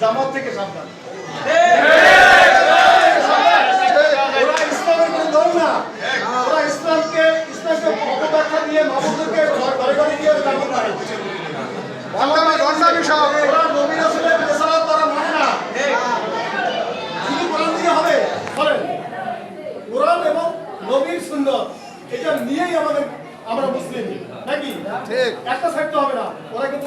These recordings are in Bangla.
জামাত থেকে সাবধান। ওরা ইসলামের কোনো দল না। ওরা ইসলামকে ইসলামকে অপব্যাখ্যা দিয়ে মাহবুবদেরকে ঘরে ঘরে গিয়ে জামাত নাই ওরা নবী রাসূলের রেসালাত তারা মানে না। শুধু কোরআন দিয়ে হবে? বলেন। কোরআন এবং নবীর সুন্নত এটা নিয়েই আমাদের আমরা মুসলিম। নাকি? ঠিক। একটা সাইড তো হবে না। ওরা কিন্তু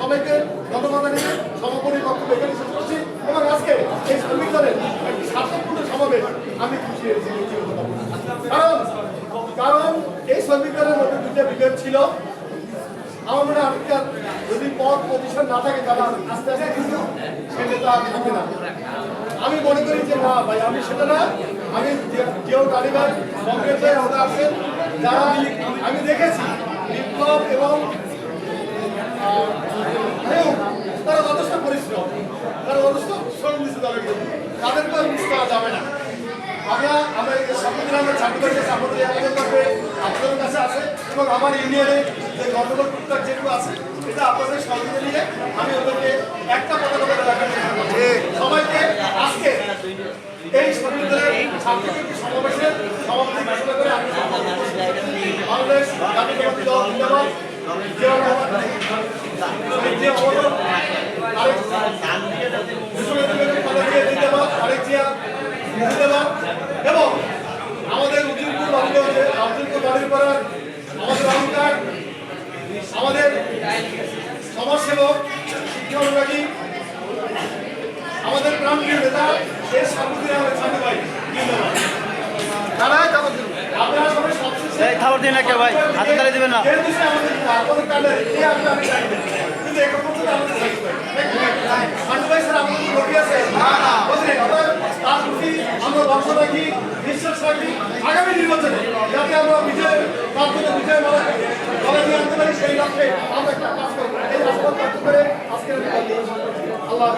সবাইকে করছি। এই সমাবেশ আমি খুশি হয়েছি। কারণ কারণ এই মধ্যে ছিল। আমার মনে যদি না থাকে, তাহলে আস্তে আস্তে কিন্তু থাকে না। আমি মনে করি যে, না ভাই, আমি সেটা না। আমি যেও তালিবান কংগ্রেসের আমি দেখেছি বিপ্লব এবং তারা যথেষ্ট পরিশ্রম, তারা যথেষ্ট শ্রম দিচ্ছে তাদেরকে তাদেরকে মিস করা যাবে না। আমরা আমরা এই আমরা করে গেছি আমাদের আমাদের কাছে আপনাদের কাছে আছে এবং আমার ইউনিয়নে যে গন্ডগোল টুকটাক যেগুলো আছে, এটা আপনাদের সহযোগিতা নিয়ে আমি ওদেরকে একটা পতাকা করে রাখার চেষ্টা সবাইকে আজকে এই সংবিধানের ছাত্রছাত্রী সমাবেশের সভাপতি ঘোষণা করে আমি বাংলাদেশ দল, জিন্দাবাদ। এবং আমাদের উজ্জুলপুর বাড়িগঞ্জে উজ্জুলপুর বাড়ির পাড়ার আমাদের অহংকার আমাদের সমাজসেবক শিক্ষা বিভাগী আমাদের প্রাণপ্রিয় নেতা এর সামনে আমাদের ছাত্র ভাই আপনারা সবাই সবশেষে খাবার দিন না কেউ ভাই হাতে তালি দিবেন না আমাদের আপনাদের কানে এই আমরা আমি জানি না। কিন্তু এখন পর্যন্ত আমাদের থাকতে পারে। মানুষ ভাই স্যার আপনাদের কি ক্ষতি আছে? বুঝলেন? আবার তার প্রতি আমরা ভরসা রাখি, বিশ্বাস রাখি, আগামী নির্বাচনে যাতে আমরা বিজয় প্রার্থনা বিজয় মালা গলায় নিয়ে আনতে পারি সেই লক্ষ্যে আমরা একটা কাজ করব। এই আজকের আল্লাহ।